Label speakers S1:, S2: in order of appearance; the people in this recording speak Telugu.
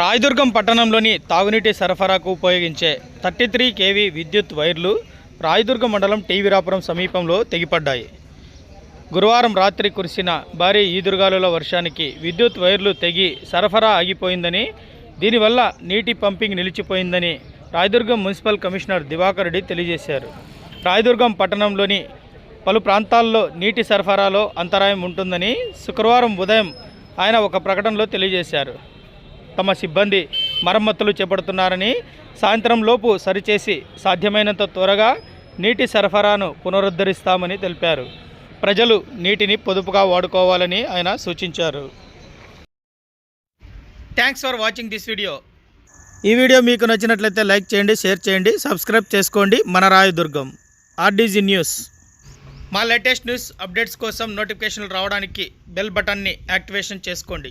S1: రాయదుర్గం పట్టణంలోని తాగునీటి సరఫరాకు ఉపయోగించే థర్టీ త్రీ కేవీ విద్యుత్ వైర్లు రాయదుర్గం మండలం టీవీరాపురం సమీపంలో తెగిపడ్డాయి. గురువారం రాత్రి కురిసిన భారీ ఈదురుగాలుల వర్షానికి విద్యుత్ వైర్లు తెగి సరఫరా ఆగిపోయిందని దీనివల్ల నీటి పంపింగ్ నిలిచిపోయిందని రాయదుర్గం మున్సిపల్ కమిషనర్ దివాకర్ రెడ్డి తెలియజేశారు. రాయదుర్గం పట్టణంలోని పలు ప్రాంతాల్లో నీటి సరఫరాలో అంతరాయం ఉంటుందని శుక్రవారం ఉదయం ఆయన ఒక ప్రకటనలో తెలియజేశారు. తమ సిబ్బంది మరమ్మతులు చేపడుతున్నారని సాయంత్రం లోపు సరిచేసి సాధ్యమైనంత త్వరగా నీటి సరఫరాను పునరుద్ధరిస్తామని తెలిపారు. ప్రజలు నీటిని పొదుపుగా వాడుకోవాలని ఆయన సూచించారు. Thanks for watching this video ఈ వీడియో మీకు నచ్చినట్లయితే లైక్ చేయండి షేర్ చేయండి సబ్స్క్రైబ్ చేసుకోండి. మన రాయదుర్గం ఆర్డీజీ న్యూస్. మా లేటెస్ట్ న్యూస్ అప్డేట్స్ కోసం నోటిఫికేషన్లు రావడానికి బెల్ బటన్ని యాక్టివేషన్ చేసుకోండి.